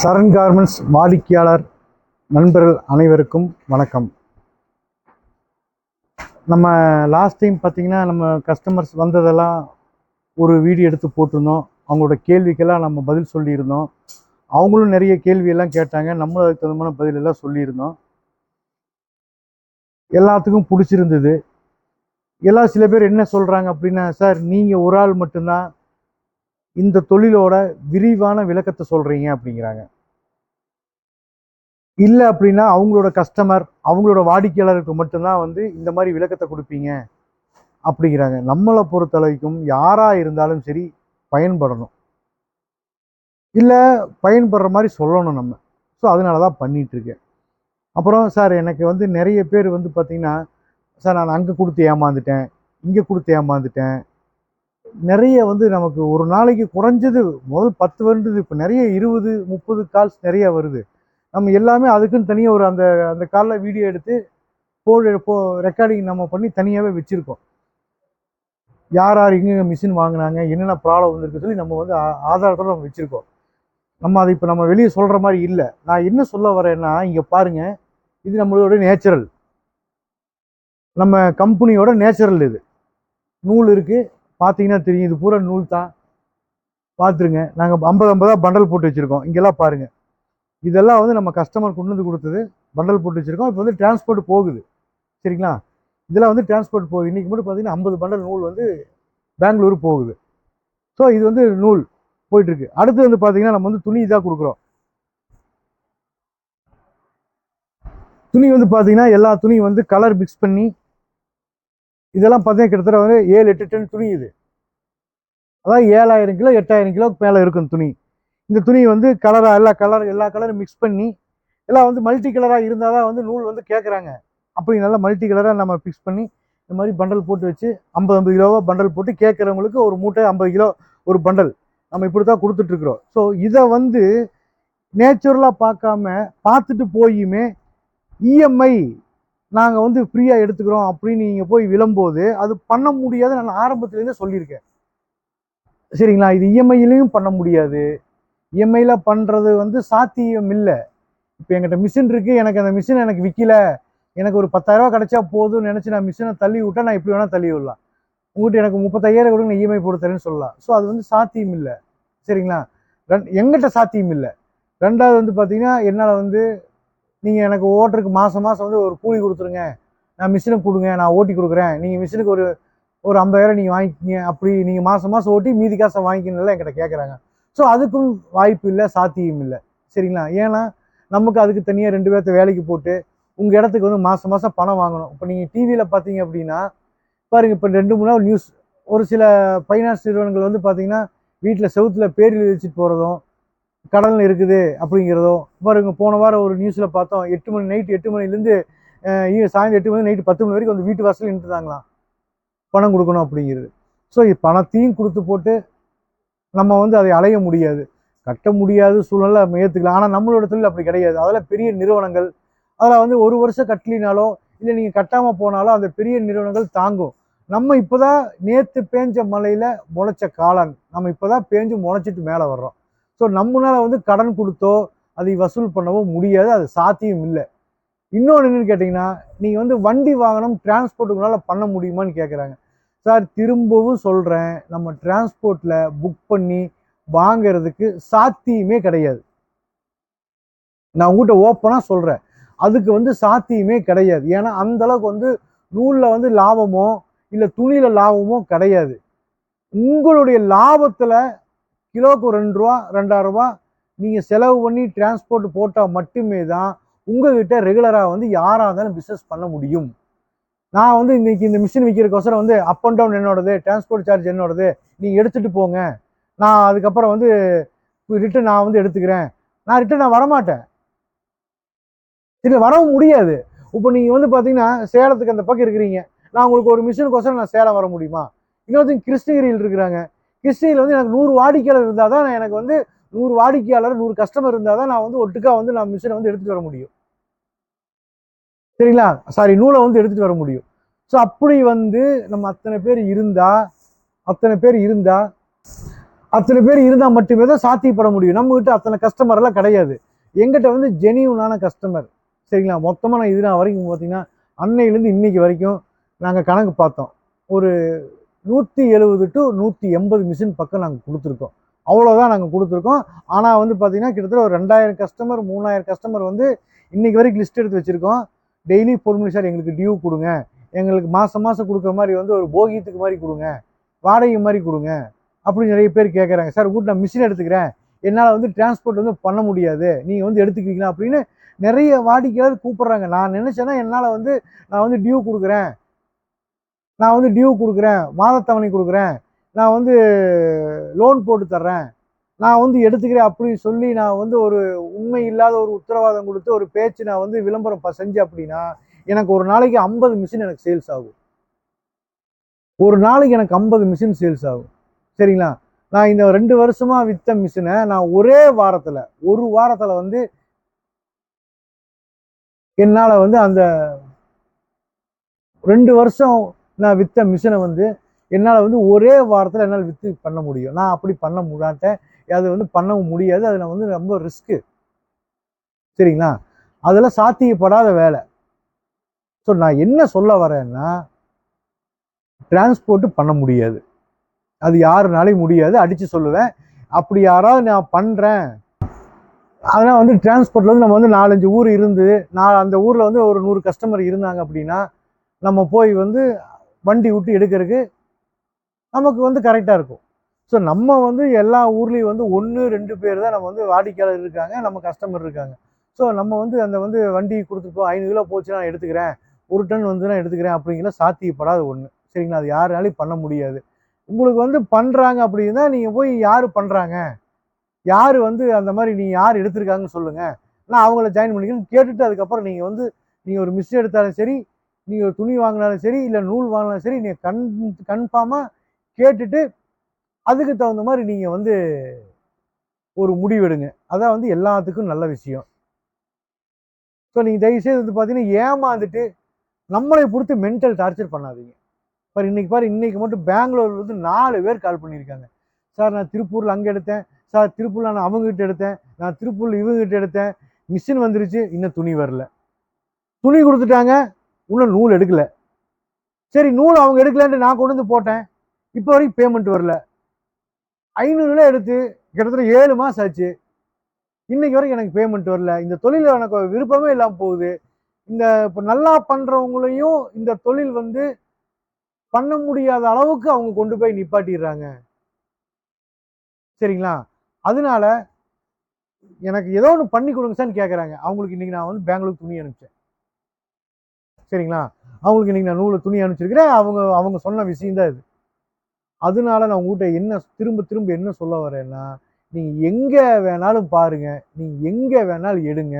சரண் garments வாடிக்கையாளர் நண்பர்கள் அனைவருக்கும் வணக்கம். நம்ம லாஸ்ட் டைம் பார்த்திங்கன்னா நம்ம கஸ்டமர்ஸ் வந்ததெல்லாம் ஒரு வீடியோ எடுத்து போட்டிருந்தோம். அவங்களோட கேள்விக்கெல்லாம் நம்ம பதில் சொல்லியிருந்தோம். அவங்களும் நிறைய கேள்வியெல்லாம் கேட்டாங்க. நம்மளும் அதுக்கு தகுந்த பதில் எல்லாம் சொல்லியிருந்தோம். எல்லாத்துக்கும் பிடிச்சிருந்தது. எல்லாம் சில பேர் என்ன சொல்கிறாங்க அப்படின்னா சார் நீங்கள் ஒரு ஆள் மட்டும்தான். இந்த தொழிலோட விரிவான விளக்கத்தை சொல்கிறீங்க அப்படிங்கிறாங்க. இல்லை அப்படின்னா அவங்களோட கஸ்டமர் அவங்களோட வாடிக்கையாளருக்கு மட்டும்தான் வந்து இந்த மாதிரி விளக்கத்தை கொடுப்பீங்க அப்படிங்கிறாங்க. நம்மளை பொறுத்தளவுக்கும் யாராக இருந்தாலும் சரி பயன்படணும். இல்லை பயன்படுற மாதிரி சொல்லணும் நம்ம. ஸோ அதனால தான் பண்ணிட்டு இருக்கேன். அப்புறம் சார் எனக்கு வந்து நிறைய பேர் வந்து பார்த்தீங்கன்னா சார் நான் அங்கே கொடுத்து ஏமாந்துட்டேன் இங்கே கொடுத்து ஏமாந்துட்டேன் நிறைய வந்து நமக்கு ஒரு நாளைக்கு குறைஞ்சது முதல் பத்து வருது இப்போ நிறைய இருபது முப்பது கால்ஸ் நிறைய வருது. நம்ம எல்லாமே அதுக்குன்னு தனியாக ஒரு அந்த அந்த காலில் வீடியோ எடுத்து போடு போ ரெக்கார்டிங் நம்ம பண்ணி தனியாகவே வச்சுருக்கோம். யார் யார் எங்கெங்க மிஷின் வாங்கினாங்க என்னென்ன ப்ராப்ளம் வந்திருக்கு சொல்லி நம்ம வந்து ஆதாரத்தோடு ஆதாரத்தோட நம்ம வச்சுருக்கோம். நம்ம அதை இப்போ நம்ம வெளியே சொல்கிற மாதிரி இல்லை. நான் என்ன சொல்ல வரேன்னா இங்கே பாருங்கள் இது நம்மளோட நேச்சுரல் நம்ம கம்பெனியோட நேச்சுரல் இது. நூல் இருக்குது பார்த்தீங்கன்னா தெரியும். இது பூரா நூல் தான். பார்த்துருங்க நாங்கள் ஐம்பது ஐம்பதாக பண்டல் போட்டு வச்சுருக்கோம். இங்கெல்லாம் பாருங்கள் இதெல்லாம் வந்து நம்ம கஸ்டமர் கொண்டு வந்து கொடுத்தது. பண்டல் போட்டு வச்சுருக்கோம். இப்போ வந்து டிரான்ஸ்போர்ட் போகுது. சரிங்களா? இதெல்லாம் வந்து டிரான்ஸ்போர்ட் போகுது. இன்றைக்கி மட்டும் பார்த்தீங்கன்னா ஐம்பது பண்டல் நூல் வந்து பெங்களூர் போகுது. ஸோ இது வந்து நூல் போயிட்டுருக்கு. அடுத்து வந்து பார்த்தீங்கன்னா நம்ம வந்து துணி இதாக கொடுக்குறோம். துணி வந்து பார்த்தீங்கன்னா எல்லா துணியும் வந்து கலர் மிக்ஸ் பண்ணி இதெல்லாம் பார்த்தீங்கன்னா கிட்டத்தட்ட வந்து ஏழு எட்டு டன் துணி இது. அதாவது ஏழாயிரம் கிலோ எட்டாயிரம் கிலோக்கு மேலே இருக்கும் துணி. இந்த துணி வந்து கலராக எல்லா கலர் எல்லா கலரும் மிக்ஸ் பண்ணி எல்லாம் வந்து மல்டி கலராக இருந்தால் தான் வந்து நூல் வந்து கேட்குறாங்க அப்படி நல்லா மல்டி கலராக நம்ம ஃபிக்ஸ் பண்ணி இந்த மாதிரி பண்டல் போட்டு வச்சு ஐம்பது ஐம்பது கிலோவாக பண்டல் போட்டு கேட்குறவங்களுக்கு ஒரு மூட்டை ஐம்பது கிலோ ஒரு பண்டல் நம்ம இப்படி தான் கொடுத்துட்ருக்குறோம் ஸோ இதை வந்து நேச்சுரலாக பார்க்காம பார்த்துட்டு போயுமே இஎம்ஐ நாங்கள் வந்து ஃப்ரீயாக எடுத்துக்கிறோம் அப்படின்னு நீங்கள் போய் விழும்போது அது பண்ண முடியாது நான் ஆரம்பத்துலேருந்தே சொல்லியிருக்கேன். சரிங்களா? இது இஎம்ஐலையும் பண்ண முடியாது. இஎம்ஐயில் பண்ணுறது வந்து சாத்தியம் இல்லை. இப்போ என்கிட்ட மிஷின் இருக்குது எனக்கு அந்த மிஷின் எனக்கு விற்கல எனக்கு ஒரு பத்தாயிரரூவா கிடைச்சா போதும்னு நினச்சி நான் மிஷினை தள்ளி விட்டா நான் எப்படி வேணால் தள்ளி விடலாம். உங்கள்கிட்ட எனக்கு முப்பத்தாயிரம் கொடுங்க நான் இஎம்ஐ போட்டு தரேன்னு சொல்லலாம். ஸோ அது வந்து சாத்தியம் இல்லை. சரிங்களா? ரெண் எங்கிட்ட சாத்தியம் இல்லை. ரெண்டாவது வந்து பார்த்தீங்கன்னா என்னால் வந்து நீங்கள் எனக்கு ஓட்டுறதுக்கு மாதம் மாதம் வந்து ஒரு கூலி கொடுத்துருங்க. நான் மிஷினுக்கு கொடுங்க நான் ஓட்டி கொடுக்குறேன். நீங்கள் மிஷினுக்கு ஒரு ஒரு ஐம்பதாயிரம் நீங்கள் வாங்கிக்கிங்க. அப்படி நீங்கள் மாதம் மாதம் ஓட்டி மீதி காசை வாங்கிக்கணும்ல என்கிட்ட கேட்குறாங்க ஸோ அதுக்கும் வாய்ப்பு இல்லை சாத்தியம் இல்லை. சரிங்களா? ஏன்னா நமக்கு அதுக்கு தனியாக ரெண்டு பேர்த்த வேலைக்கு போட்டு உங்கள் இடத்துக்கு வந்து மாதம் மாதம் பணம் வாங்கணும். இப்போ நீங்கள் டிவியில் பார்த்தீங்க அப்படின்னா பாருங்கள் இப்போ ரெண்டு மூணு நாள் நியூஸ் ஒரு சில ஃபைனான்ஸ் நிறுவனங்கள் வந்து பார்த்தீங்கன்னா வீட்டில் செவுத்தில் பேர் எழுதி வச்சுட்டு போகிறதும் கடல் இருக்குது அப்படிங்கிறதோ பாருங்க போன வாரம் ஒரு நியூஸில் பார்த்தோம் எட்டு மணி நைட்டு எட்டு மணிலேருந்து சாயந்தரம் எட்டு மணி நைட்டு பத்து மணி வரைக்கும் வந்து வீட்டு வாசலில் நின்றுதாங்களாம் பணம் கொடுக்கணும் அப்படிங்கிறது. ஸோ இது பணத்தையும் கொடுத்து போட்டு நம்ம வந்து அதை அடைய முடியாது. கட்ட முடியாத சூழ்நிலை நம்ம ஏற்றுக்கலாம் ஆனால் நம்மளோட தொழில் அப்படி கிடையாது. அதில் பெரிய நிறுவனங்கள் அதில் வந்து ஒரு வருஷம் கட்டலினாலோ இல்லை நீங்கள் கட்டாமல் போனாலோ அந்த பெரிய நிறுவனங்கள் தாங்கும். நம்ம இப்போ தான் நேற்று பேஞ்ச மலையில் முளைச்ச காளான். நம்ம இப்போ தான் பேஞ்சு முளைச்சிட்டு மேலே வர்றோம். ஸோ நம்மளால வந்து கடன் கொடுத்தோ அதை வசூல் பண்ணவோ முடியாது அது சாத்தியம் இல்லை. இன்னொன்று என்னன்னு கேட்டிங்கன்னா நீங்கள் வந்து வண்டி வாகனம் உங்களால் பண்ண முடியுமான்னு கேட்குறாங்க சார் திரும்பவும் சொல்கிறேன் நம்ம டிரான்ஸ்போர்ட்டில் புக் பண்ணி வாங்கிறதுக்கு சாத்தியமே கிடையாது. நான் உங்கள்கிட்ட ஓப்பனாக சொல்கிறேன் அதுக்கு வந்து சாத்தியமே கிடையாது. ஏன்னா அந்த அளவுக்கு வந்து நூலில் வந்து லாபமோ இல்லை துணியில் லாபமோ கிடையாது. உங்களுடைய லாபத்தில் கிலோவுக்கு ரெண்டு ரூபா ரெண்டாயிரம் ரூபா நீங்கள் செலவு பண்ணி டிரான்ஸ்போர்ட் போட்டால் மட்டுமே தான் உங்ககிட்ட ரெகுலராக வந்து யாராக இருந்தாலும் பிஸ்னஸ் பண்ண முடியும். நான் வந்து இன்னைக்கு இந்த மிஷின் விற்கிறக்கோசரம் வந்து அப் அண்ட் டவுன் என்னோடது டிரான்ஸ்போர்ட் சார்ஜ் என்னோடது நீங்கள் எடுத்துகிட்டு போங்க. நான் அதுக்கப்புறம் வந்து ரிட்டன் நான் வந்து எடுத்துக்கிறேன். நான் ரிட்டன் நான் வரமாட்டேன். இல்லை வரவும் முடியாது. இப்போ நீங்கள் வந்து பார்த்தீங்கன்னா சேலத்துக்கு அந்த பக்கம் இருக்கிறீங்க. நான் உங்களுக்கு ஒரு மிஷினுக்கோசரம் நான் சேலம் வர முடியுமா? இன்னொருத்தங்க கிருஷ்ணகிரியில் இருக்கிறாங்க. கிருஷ்ணகிரியில் வந்து எனக்கு நூறு வாடிக்கையாளர் இருந்தால் தான் நான் எனக்கு வந்து நூறு வாடிக்கையாளர் நூறு கஸ்டமர் இருந்தால் தான் நான் வந்து ஒட்டுக்கா வந்து நான் மிஷினை வந்து எடுத்துகிட்டு வர முடியும். சரிங்களா? சாரி நூலை வந்து எடுத்துகிட்டு வர முடியும். ஸோ அப்படி வந்து நம்ம அத்தனை பேர் இருந்தால் அத்தனை பேர் இருந்தால் அத்தனை பேர் இருந்தால் மட்டுமே தான் சாத்தியப்பட முடியும். நம்மகிட்ட அத்தனை கஸ்டமர்லாம் கிடையாது. எங்கிட்ட வந்து ஜெனியூனான கஸ்டமர் சரிங்களா? மொத்தமாக நான் இது நான் வரைக்கும் பார்த்தீங்கன்னா அன்னையிலேருந்து இன்னைக்கு வரைக்கும் நாங்கள் கணக்கு பார்த்தோம். ஒரு நூற்றி எழுபது டு நூற்றி எண்பது மிஷின் பக்கம் நாங்கள் கொடுத்துருக்கோம். அவ்வளோதான் நாங்கள் கொடுத்துருக்கோம். ஆனால் வந்து பார்த்திங்கன்னா கிட்டத்தட்ட ஒரு ரெண்டாயிரம் கஸ்டமர் மூணாயிரம் கஸ்டமர் வந்து இன்றைக்கி வரைக்கும் லிஸ்ட் எடுத்து வச்சுருக்கோம். டெய்லி ஃபோன் பண்ணி சார் எங்களுக்கு டியூ கொடுங்க. எங்களுக்கு மாதம் மாதம் கொடுக்குற மாதிரி வந்து ஒரு போகியத்துக்கு மாதிரி கொடுங்க. வாடகை மாதிரி கொடுங்க. அப்படின்னு நிறைய பேர் கேட்குறாங்க சார் கூட நான் மிஷின் எடுத்துக்கிறேன். என்னால் வந்து டிரான்ஸ்போர்ட் வந்து பண்ண முடியாது. நீங்கள் வந்து எடுத்துக்குவீங்களா? அப்படின்னு நிறைய வாடிக்கையாளர் கூப்பிட்றாங்க. நான் நினச்சேன்னா என்னால் வந்து நான் வந்து டியூ கொடுக்குறேன். நான் வந்து டியூ கொடுக்குறேன் மாதத்தவணை கொடுக்குறேன் நான் வந்து லோன் போட்டு தர்றேன் நான் வந்து எடுத்துக்கிறேன் அப்படின்னு சொல்லி நான் வந்து ஒரு உண்மை இல்லாத ஒரு உத்தரவாதம் கொடுத்து ஒரு பேச்சு நான் வந்து விளம்பரம் செஞ்சேன் அப்படின்னா எனக்கு ஒரு நாளைக்கு ஐம்பது மிஷின் எனக்கு சேல்ஸ் ஆகும். ஒரு நாளைக்கு எனக்கு ஐம்பது மிஷின் சேல்ஸ் ஆகும். சரிங்களா? நான் இந்த ரெண்டு வருஷமா விற்ற மிஷினை நான் ஒரே வாரத்தில் ஒரு வாரத்தில் வந்து என்னால் வந்து அந்த ரெண்டு வருஷம் நான் விற்ற மிஷினை வந்து என்னால் வந்து ஒரே வாரத்தில் என்னால் விற்று பண்ண முடியும். நான் அப்படி பண்ண முடியாட்டேன். அது வந்து பண்ணவும் முடியாது. அதில் வந்து ரொம்ப ரிஸ்க்கு சரிங்களா? அதெல்லாம் சாத்தியப்படாத வேலை. ஸோ நான் என்ன சொல்ல வரேன்னா டிரான்ஸ்போர்ட்டு பண்ண முடியாது. அது யாருனாலையும் முடியாது. அடித்து சொல்லுவேன். அப்படி யாராவது நான் பண்ணுறேன் அதனால் வந்து டிரான்ஸ்போர்ட்ல வந்து நம்ம வந்து நாலஞ்சு ஊர் இருந்து நான் அந்த ஊரில் வந்து ஒரு நூறு கஸ்டமர் இருந்தாங்க அப்படின்னா நம்ம போய் வந்து வண்டி விட்டு எடுக்கிறதுக்கு நமக்கு வந்து கரெக்டாக இருக்கும். ஸோ நம்ம வந்து எல்லா ஊர்லேயும் வந்து ஒன்று ரெண்டு பேர் தான் நம்ம வந்து வாடிக்கையாளர் இருக்காங்க நம்ம கஸ்டமர் இருக்காங்க. ஸோ நம்ம வந்து அந்த வந்து வண்டி கொடுத்துருப்போம் ஐநூறு கிலோ போச்சு நான் எடுத்துக்கிறேன். ஒரு டன் வந்து நான் எடுத்துக்கிறேன் அப்படிங்கிற சாத்தியப்படாத ஒன்று சரிங்களா? அது யாருனாலையும் பண்ண முடியாது. உங்களுக்கு வந்து பண்ணுறாங்க அப்படின்னா நீங்கள் போய் யார் பண்ணுறாங்க யார் வந்து அந்த மாதிரி நீ யார் எடுத்திருக்காங்கன்னு சொல்லுங்கள் நான் அவங்கள ஜாயின் பண்ணிக்கணும் கேட்டுட்டு அதுக்கப்புறம் நீங்கள் வந்து நீங்கள் ஒரு மிஸ் எடுத்தாலும் சரி நீங்கள் ஒரு துணி வாங்கினாலும் சரி இல்லை நூல் வாங்கினாலும் சரி நீங்கள் கன் கன்ஃபார்மாக கேட்டுட்டு அதுக்கு தகுந்த மாதிரி நீங்கள் வந்து ஒரு முடிவெடுங்க. அதான் வந்து எல்லாத்துக்கும் நல்ல விஷயம். ஸோ நீங்கள் தயவுசெய்து வந்து பார்த்தீங்கன்னா ஏமாந்துட்டு நம்மளை பொறுத்து மென்டல் டார்ச்சர் பண்ணாதீங்க. பாரு இன்றைக்கி பாரு இன்னைக்கு மட்டும் பெங்களூர்லருந்து நாலு பேர் கால் பண்ணியிருக்காங்க. சார் நான் திருப்பூரில் அங்கே எடுத்தேன். சார் திருப்பூரில் நான் அவங்ககிட்ட எடுத்தேன். நான் திருப்பூரில் இவங்ககிட்ட எடுத்தேன். மிஷின் வந்துருச்சு. இன்னும் துணி வரல. துணி கொடுத்துட்டாங்க. இன்னும் நூல் எடுக்கல. சரி நூல் அவங்க எடுக்கலன்ட்டு நான் கொண்டு வந்து போட்டேன். இப்போ வரைக்கும் பேமெண்ட் வரல. ஐநூறுல எடுத்து கிட்டத்தட்ட ஏழு மாதம் ஆச்சு. இன்னைக்கு வரைக்கும் எனக்கு பேமெண்ட் வரல. இந்த தொழில் எனக்கு விருப்பமே இல்லாமல் போகுது. இந்த இப்போ நல்லா பண்ணுறவங்களையும் இந்த தொழில் வந்து பண்ண முடியாத அளவுக்கு அவங்க கொண்டு போய் நிப்பாட்டிடுறாங்க. சரிங்களா? அதனால எனக்கு ஏதோ ஒன்று பண்ணி கொடுங்க சார்னு கேட்குறாங்க அவங்களுக்கு இன்னைக்கு நான் வந்து பெங்களூர் துணி அனுப்பிச்சேன். சரிங்களா? அவங்களுக்கு இன்னைக்கு நான் நூலை துணி அனுப்பிச்சிருக்கிறேன். அவங்க அவங்க சொன்ன விஷயந்தான் இது. அதனால நான் உங்ககிட்ட என்ன திரும்ப திரும்ப என்ன சொல்ல வரேன்னா நீங்கள் எங்கே வேணாலும் பாருங்க. நீங்கள் எங்கே வேணாலும் எடுங்க.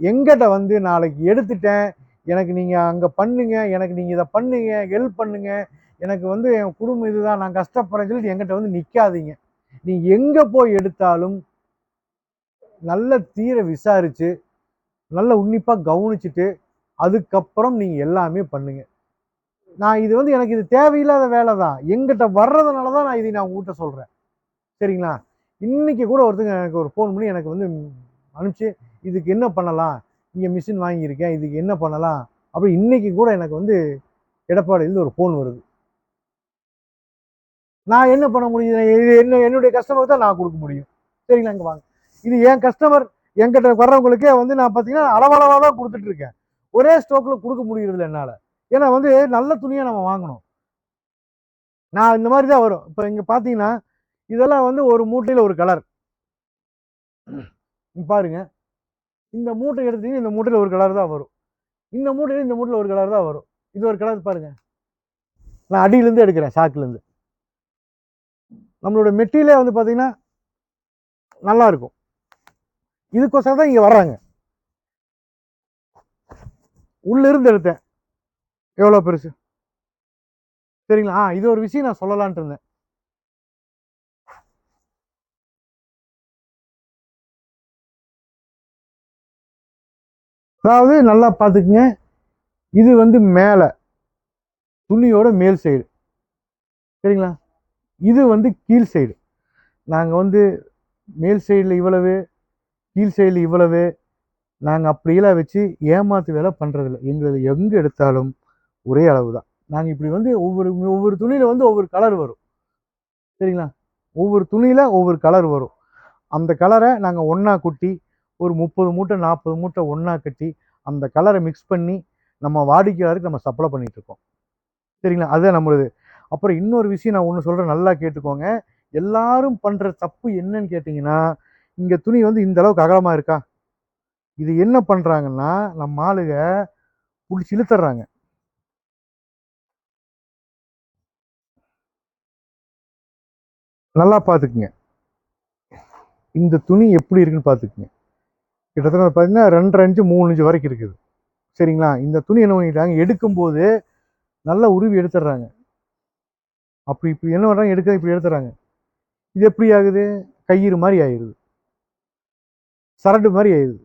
எங்கிட்ட வந்து நாளைக்கு எடுத்துட்டேன். எனக்கு நீங்கள் அங்கே பண்ணுங்க. எனக்கு நீங்கள் இதை பண்ணுங்க. ஹெல்ப் பண்ணுங்க. எனக்கு வந்து என் குடும்பம் இதுதான். நான் கஷ்டப்படுறேன்னு சொல்லிட்டு எங்கிட்ட வந்து நிற்காதீங்க நீ எங்கே போய் எடுத்தாலும் நல்ல தீர விசாரித்து நல்ல உன்னிப்பாக கவனிச்சுட்டு அதுக்கப்புறம் நீங்கள் எல்லாமே பண்ணுங்க. நான் இது வந்து எனக்கு இது தேவையில்லாத வேலை தான் எங்கிட்ட வர்றதுனால தான் நான் இதை நான் உங்ககிட்ட சொல்கிறேன் சரிங்களா? இன்னைக்கு கூட ஒருத்தங்க எனக்கு ஒரு ஃபோன் பண்ணி எனக்கு வந்து அனுப்பிச்சு இதுக்கு என்ன பண்ணலாம்? இங்கே மிஷின் வாங்கியிருக்கேன். இதுக்கு என்ன பண்ணலாம்? அப்படி இன்னைக்கு கூட எனக்கு வந்து எடப்பாடியிலேருந்து ஒரு ஃபோன் வருது. நான் என்ன பண்ண முடியும்? என்ன என்னுடைய கஸ்டமருக்கு தான் நான் கொடுக்க முடியும். சரிங்களா? இங்கே வாங்க. இது என் கஸ்டமர் என்கிட்ட வர்றவங்களுக்கே வந்து நான் பார்த்தீங்கன்னா அளவளவாக தான் கொடுத்துட்ருக்கேன் ஒரே ஸ்டோக்கில் கொடுக்க முடியறதில்ல என்னால். ஏன்னா வந்து நல்ல துணியாக நம்ம வாங்கணும். நான் இந்த மாதிரி தான் வரும். இப்போ இங்கே பார்த்தீங்கன்னா இதெல்லாம் வந்து ஒரு மூட்டையில் ஒரு கலர் பாருங்க. இந்த மூட்டை எடுத்தீங்கன்னா இந்த மூட்டையில் ஒரு கலர் தான் வரும். இந்த மூட்டையில் இந்த மூட்டையில் ஒரு கலர் தான் வரும். இது ஒரு கலர் பாருங்க. நான் அடியிலேருந்து எடுக்கிறேன் சாக்குலேருந்து. நம்மளோட மெட்டீரியலே வந்து பார்த்தீங்கன்னா நல்லா இருக்கும். இதுக்கோசரம் தான் இங்கே வர்றாங்க. உள்ளிருந்து எடுத்தேன். எவ்வளோ பெருசு? சரிங்களா? ஆ இது ஒரு விஷயம் நான் சொல்லலான்ட்டு இருந்தேன். அதாவது நல்லா பார்த்துக்குங்க. இது வந்து மேலே. துணியோட மேல் சைடு. சரிங்களா? இது வந்து கீழ் சைடு. நாங்கள் வந்து மேல் சைடில் இவ்வளவு கீழ் சைடில் இவ்வளவு நாங்கள் அப்படியெல்லாம் வச்சு ஏமாத்து வேலை பண்ணுறதில்ல எங்களது எங்கே எடுத்தாலும் ஒரே அளவு தான் நாங்கள் இப்படி வந்து ஒவ்வொரு ஒவ்வொரு துணியில் வந்து ஒவ்வொரு கலர் வரும். சரிங்களா? ஒவ்வொரு துணியில் ஒவ்வொரு கலர் வரும். அந்த கலரை நாங்கள் ஒன்றா குட்டி ஒரு முப்பது மூட்டை நாற்பது மூட்டை ஒன்றா கட்டி அந்த கலரை மிக்ஸ் பண்ணி நம்ம வாடிக்கையாளருக்கு நம்ம சப்ளை பண்ணிகிட்ருக்கோம் சரிங்களா? அதுதான் நம்மளுது. அப்புறம் இன்னொரு விஷயம் நான் ஒன்று சொல்கிறேன் நல்லா கேட்டுக்கோங்க. எல்லாரும் பண்ணுற தப்பு என்னன்னு கேட்டிங்கன்னா இங்கே துணி வந்து இந்த அளவுக்கு அகலமாக இருக்கா? இது என்ன பண்ணுறாங்கன்னா நம்ம ஆளுக பிடிச்சி இழுத்துறாங்க. நல்லா பார்த்துக்குங்க இந்த துணி எப்படி இருக்குன்னு பார்த்துக்குங்க கிட்டத்தட்ட பார்த்தீங்கன்னா ரெண்டரை இன்ச்சு மூணு இன்ச்சு வரைக்கும் இருக்குது. சரிங்களா? இந்த துணி என்ன பண்ணிட்டாங்க? எடுக்கும்போது நல்லா உருவி எடுத்துடுறாங்க. அப்படி இப்படி என்ன பண்ணுறாங்க எடுக்க இப்படி எடுத்துறாங்க இது எப்படி ஆகுது? கயிறு மாதிரி ஆயிடுது சரடு மாதிரி ஆயிடுது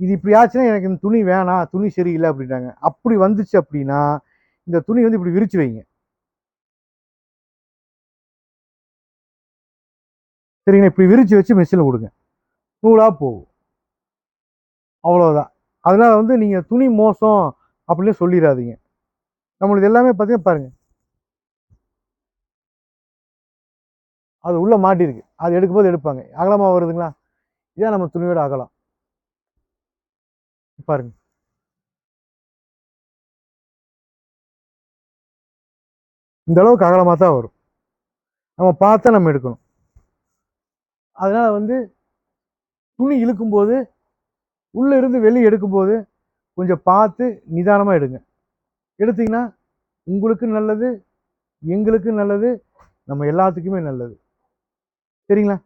இது இப்படி ஆச்சுன்னா எனக்கு இந்த துணி வேணாம் துணி சரியில்லை அப்படின்ட்டாங்க அப்படி வந்துச்சு அப்படின்னா இந்த துணி வந்து இப்படி விரிச்சு வைங்க. சரிங்களா? இப்படி விரிச்சு வச்சு மிஷினில் கொடுங்க. நூலாக போகும். அவ்வளோதான் அதனால் வந்து நீங்கள் துணி மோசம் அப்படின்னு சொல்லிடாதீங்க. நம்மளுக்கு எல்லாமே பார்த்தீங்கன்னா பாருங்கள் அது உள்ளே மாட்டியிருக்கு அது எடுக்கும்போது எடுப்பாங்க. அகலமாக வருதுங்களா? இதான் நம்ம துணியோட அகலம். பாருங்க. இந்த அளவுக்கு அகலமாக தான் வரும். நம்ம பார்த்தா நம்ம எடுக்கணும். அதனால் வந்து துணி இழுக்கும்போது உள்ளே இருந்து வெளியே எடுக்கும்போது கொஞ்சம் பார்த்து நிதானமாக எடுங்க. எடுத்தீங்கன்னா உங்களுக்கு நல்லது எங்களுக்கு நல்லது நம்ம எல்லாத்துக்குமே நல்லது. சரிங்களா?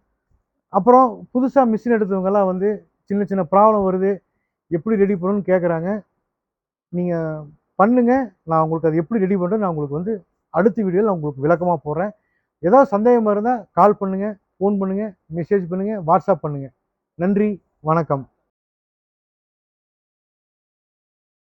அப்புறம் புதுசாக மிஷின் எடுத்தவங்கெல்லாம் வந்து சின்ன சின்ன ப்ராப்ளம் வருது. எப்படி ரெடி பண்ணணும்னு கேட்குறாங்க நீங்கள் பண்ணுங்கள் நான் உங்களுக்கு அது எப்படி ரெடி பண்ணுறது நான் உங்களுக்கு வந்து அடுத்த வீடியோவில் நான் உங்களுக்கு விளக்கமாக போடுறேன். ஏதாவது சந்தேகமாக இருந்தால் கால் பண்ணுங்கள் ஃபோன் பண்ணுங்கள் மெசேஜ் பண்ணுங்கள் வாட்ஸ்அப் பண்ணுங்கள் நன்றி வணக்கம்.